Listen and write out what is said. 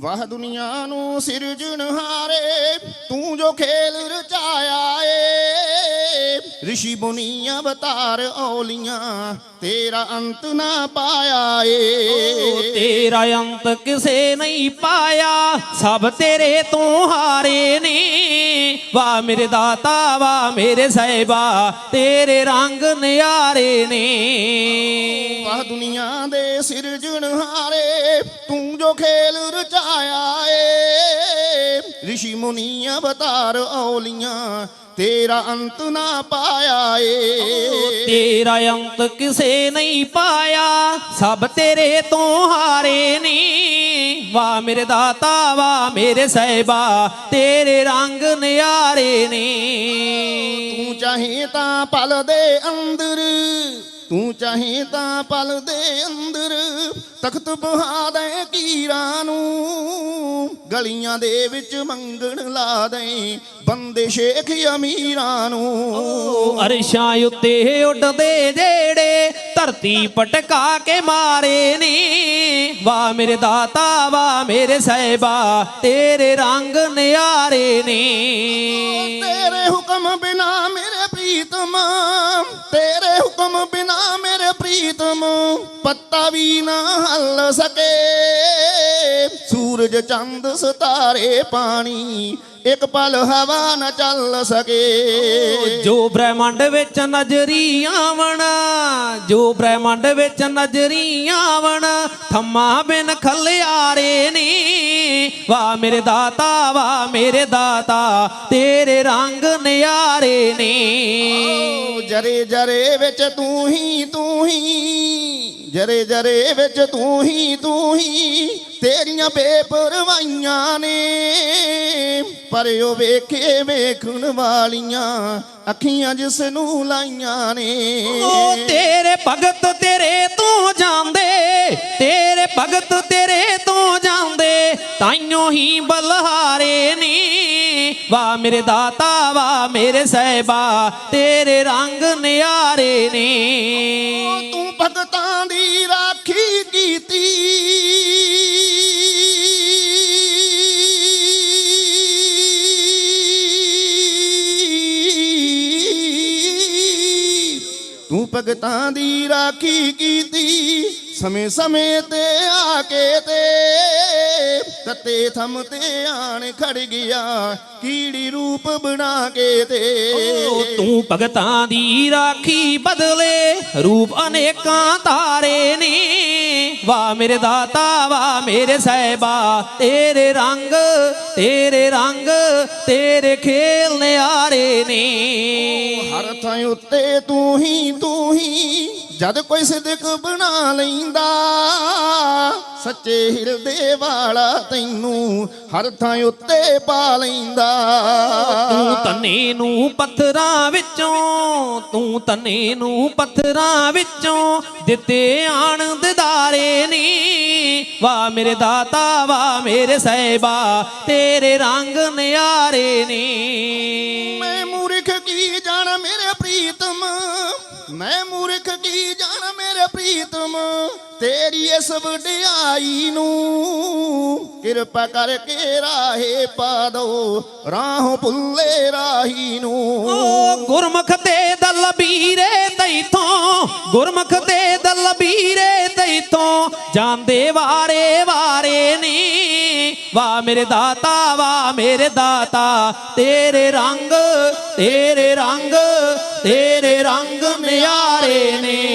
ਵਾਹ ਦੁਨੀਆ ਨੂੰ ਸਿਰਜਣਹਾਰੇ ਤੂੰ ਜੋ ਖੇਲ ਰਚਾਇਆ ਏ। ਰਿਸ਼ੀ ਮੁਨੀ ਅਵਤਾਰ ਔਲੀਆਂ ਤੇਰਾ ਅੰਤ ਨਾ ਪਾਇਆ ਏ। ਤੇਰਾ ਅੰਤ ਕਿਸੇ ਨਹੀਂ ਪਾਇਆ ਸਭ ਤੇਰੇ ਤੋਂ ਹਾਰੇ ਨੇ। ਵਾ ਮੇਰੇ ਦਾਤਾ ਵਾ ਮੇਰੇ ਸਹਿਬਾ ਤੇਰੇ ਰੰਗ ਨਿਆਰੇ ਨੇ। ਵਾਹ ਦੁਨੀਆ ਦੇ ਸਿਰਜਣਹਾਰੇ ਤੂੰ ਜੋ ਖੇਲ ਰਚਾਇਆ ਏ। ਰਿਸ਼ੀ ਮੁਨੀ ਅਵਤਾਰ ਔਲੀਆਂ ਤੇਰਾ ਅੰਤ ਨਾ ਪਾਇਆ ਏ। ਤੇਰਾ ਅੰਤ ਕਿਸੇ ਨਹੀਂ ਪਾਇਆ ਸਭ ਤੇਰੇ ਤੋਂ ਹਾਰੇ ਨੇ। ਵਾ ਮੇਰੇ ਦਾਤਾ ਵਾ ਮੇਰੇ ਸਹਿਬਾ ਤੇਰੇ ਰੰਗ ਨਿਆਰੇ ਨੇ। ਤੂੰ ਚਾਹੇ ਤਾਂ ਪਲ ਦੇ ਅੰਦਰ ਤੂੰ ਚਾਹੇ ਤਾਂ ਪਲ ਦੇ ਅੰਦਰ। ਤਖਤ ਬਹਾ ਦੇ ਕੀਰਾਂ ਨੂੰ ਗਲੀਆਂ ਦੇ ਵਿੱਚ ਮੰਗਣ ਲਾ ਦੇ ਬੰਦੇ ਸ਼ੇਖ ਅਮੀਰਾਂ ਨੂੰ। ਅਰਸ਼ਾਂ ਉੱਤੇ ਉੱਡਦੇ ਜਿਹੜੇ ਧਰਤੀ ਪਟਕਾ ਕੇ ਮਾਰੇ ਨੇ। ਵਾ ਮੇਰੇ ਦਾਤਾ ਵਾ ਮੇਰੇ ਸਹਿਬਾ ਤੇਰੇ ਰੰਗ ਨਿਆਰੇ ਨੇ। ਤੇਰੇ ਹੁਕਮ ਬਿਨਾ ਮੇਰੇ ਵੀ ਨਾ ਹੱਲ ਸਕੇ। ਸੂਰਜ ਚੰਦ ਸਿਤਾਰੇ ਪਾਣੀ। ਇੱਕ ਪਲ ਹਵਾ ਨਾ ਚੱਲ ਸਕੇ। ਜੋ ਬ੍ਰਹਿਮੰਡ ਵਿੱਚ ਨਜ਼ਰੀ ਆਵਣ ਜੋ ਬ੍ਰਹਿਮੰਡ ਵਿੱਚ ਨਜ਼ਰੀ ਆਵਣ ਥੰਮਾ ਬਿਨ ਖਲਿਆਰੇ ਨੇ। ਵਾ ਮੇਰੇ ਦਾਤਾ ਵਾ ਮੇਰੇ ਦਾਤਾ ਤੇਰੇ ਰੰਗ ਨਿਆਰੇ ਨੇ। ਜਰੇ ਜਰੇ ਵਿੱਚ ਤੂੰ ਹੀ ਤੂੰ ਹੀ। ਜਰੇ ਜਰੇ ਵਿੱਚ ਤੂੰ ਹੀ ਤੂੰ ਹੀ। ਤੇਰੀਆਂ ਬੇਪਰਵਾਹੀਆਂ ਨੇ। ਪਰ ਉਹ ਵੇਖੇ ਵੇਖਣ ਵਾਲੀਆਂ ਅੱਖੀਆਂ ਜਿਸ ਨੂੰ ਲਾਈਆਂ ਨੇ। ਓ ਤੇਰੇ ਭਗਤ ਤੇਰੇ ਤੋਂ ਜਾਂਦੇ ਤੇਰੇ ਭਗਤ ਤੇਰੇ ਤੋਂ ਜਾਂਦੇ ਤਾਈਓ ਹੀ ਬਲਹਾਰੇ ਨੇ। ਵਾ ਮੇਰੇ ਦਾਤਾ ਵਾ ਮੇਰੇ ਸਹਿਬਾ ਤੇਰੇ ਰੰਗ ਨਿਆਰੇ ਨੇ। ਤੂੰ ਭਗਤਾਂ ਭਗਤਾਂ ਦੀ ਰਾਖੀ ਕੀਤੀ। ਸਮੇਂ ਸਮੇਂ ਤੇ ਆ ਕੇ ਤੇ ਤਤੇ ਥਮ ਤੇ ਆਣ ਖੜ ਗਿਆ ਕੀੜੀ ਰੂਪ ਬਣਾ ਕੇ ਤੇ। ਓ ਤੂੰ ਭਗਤਾਂ ਦੀ ਰਾਖੀ ਬਦਲੇ ਰੂਪ ਅਨੇਕਾਂ ਤਾਰੇ ਨੇ। ਵਾ ਮੇਰੇ ਦਾਤਾ ਵਾ ਮੇਰੇ ਸਹਿਬਾ ਤੇਰੇ ਰੰਗ ਤੇਰੇ ਰੰਗ ਤੇਰੇ ਖੇਲ ਨਿਆਰੇ ਨੇ। ਹਰ ਥਾਂ ਉੱਤੇ ਤੂੰ ਹੀ ਤੂੰ ਹੀ ਜਦ ਕੋਈ ਸਿਦਕ ਬਣਾ ਲੈਂਦਾ ਸੱਚੇ ਹਿਰਦੇ ਵਾਲਾ ਤੈਨੂੰ ਹਰ ਥਾਂ ਉੱਤੇ ਪਾ ਲੈਂਦਾ। ਤੂੰ ਤਨੇ ਨੂੰ ਪੱਥਰਾਂ ਵਿੱਚੋਂ ਤੂੰ ਤਨੇ ਨੂੰ ਪੱਥਰਾਂ ਵਿੱਚੋਂ ਦਿੱਤੇ ਆਣ ਦਿਦਾਰੇ ਨੇ। ਵਾ ਮੇਰੇ ਦਾਤਾ ਵਾ ਮੇਰੇ ਸਹਿਬਾ ਤੇਰੇ ਰੰਗ ਨਿਆਰੇ ਨੇ। ਮੈਂ ਮੂਰਖ ਕੀ ਜਾਣ ਮੇਰੇ ਪ੍ਰੀਤਮ? ਮੈਂ ਮੂਰਖ ਕੀ ਜਾਣ ਮੇਰੇ ਪ੍ਰੀਤਮ? ਤੇਰੀ ਇਸ ਵਡਿਆਈ ਨੂੰ ਕਿਰਪਾ ਕਰਕੇ ਰਾਹੇ ਪਾ ਦੋ, ਰਾਹ ਭੁੱਲੇ ਰਾਹੀ ਨੂੰ। ਓ ਗੁਰਮੁਖ ਤੇ ਦਲ ਬੀਰੇ ਤੈਥੋਂ, ਗੁਰਮੁਖ ਤੇ ਦਲ ਬੀਰੇ ਤੈਥੋਂ, ਜਾਂਦੇ ਵਾਰੇ ਵਾਰੇ ਨੀ ਵਾ ਮੇਰੇ ਦਾਤਾ, ਵਾ ਮੇਰੇ ਦਾਤਾ, ਤੇਰੇ ਰੰਗ ਤੇਰੇ ਰੰਗ। ਤੇਰੇ ਰੰਗ ਨਿਆਰੇ ਨੇ।